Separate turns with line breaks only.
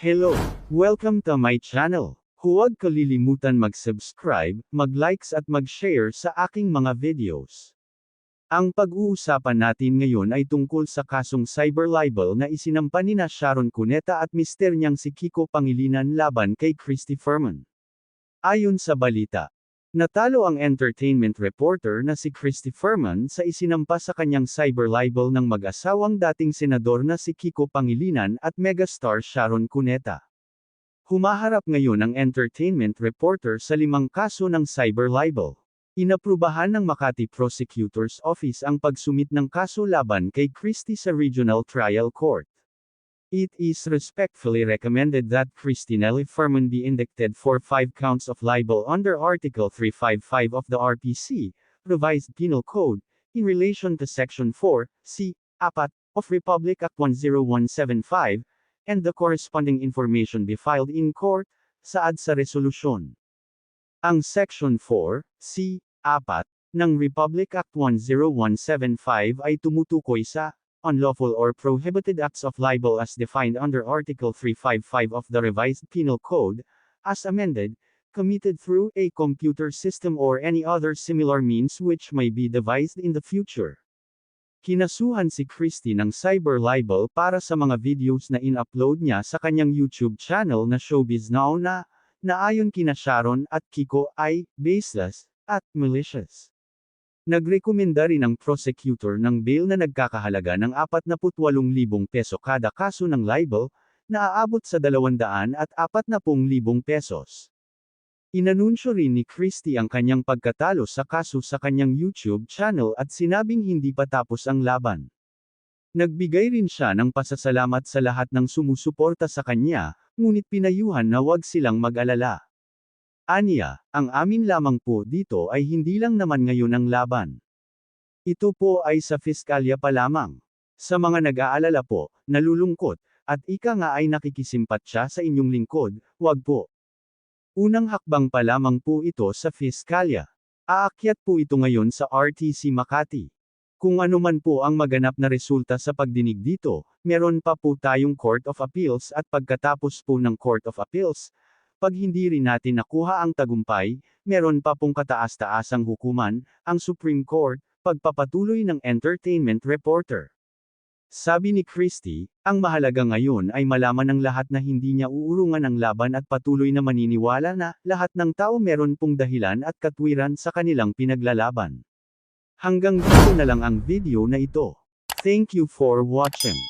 Hello! Welcome to my channel. Huwag kalilimutan mag-subscribe, mag-likes at mag-share sa aking mga videos. Ang pag-uusapan natin ngayon ay tungkol sa kasong cyber libel na isinampa ni na Sharon Cuneta at mister niyang si Kiko Pangilinan laban kay Christy Furman. Ayon sa balita, natalo ang entertainment reporter na si Christy Furman sa isinampa sa kanyang cyber libel ng mag-asawang dating senador na si Kiko Pangilinan at megastar Sharon Cuneta. Humaharap ngayon ang entertainment reporter sa limang kaso ng cyber libel. Inaprubahan ng Makati Prosecutor's Office ang pagsumit ng kaso laban kay Christie sa Regional Trial Court. It is respectfully recommended that Christinelli Furman be indicted for five counts of libel under Article 355 of the RPC, Revised Penal Code, in relation to Section 4, C, Apat, of Republic Act 10175, and the corresponding information be filed in court, saad sa resolusyon. Ang Section 4, C, 4, ng Republic Act 10175 ay tumutukoy sa unlawful or prohibited acts of libel as defined under Article 355 of the Revised Penal Code, as amended, committed through a computer system or any other similar means which may be devised in the future. Kinasuhan si Christie ng cyber libel para sa mga videos na in-upload niya sa kanyang YouTube channel na Showbiz Now na, na ayon kina Sharon at Kiko ay baseless at malicious. Nagrekomenda rin ang prosecutor ng bail na nagkakahalaga ng 48,000 peso kada kaso ng libel, na aabot sa 200 at 40,000 pesos. Inanunsyo rin ni Christie ang kanyang pagkatalo sa kaso sa kanyang YouTube channel at sinabing hindi pa tapos ang laban. Nagbigay rin siya ng pasasalamat sa lahat ng sumusuporta sa kanya, ngunit pinayuhan na wag silang mag-alala. Aniya, ang amin lamang po dito ay hindi lang naman ngayon ang laban. Ito po ay sa fiskalya pa lamang. Sa mga nag-aalala po, nalulungkot, at ika nga ay nakikisimpat siya sa inyong lingkod, wag po. Unang hakbang pa lamang po ito sa fiskalya. Aakyat po ito ngayon sa RTC Makati. Kung ano man po ang maganap na resulta sa pagdinig dito, meron pa po tayong Court of Appeals at pagkatapos po ng Court of Appeals, pag hindi rin natin nakuha ang tagumpay, meron pa pong kataas-taasang hukuman, ang Supreme Court, pagpapatuloy ng entertainment reporter. Sabi ni Christie, ang mahalaga ngayon ay malaman ng lahat na hindi niya uurungan ang laban at patuloy na maniniwala na lahat ng tao meron pong dahilan at katwiran sa kanilang pinaglalaban. Hanggang dito na lang ang video na ito. Thank you for watching.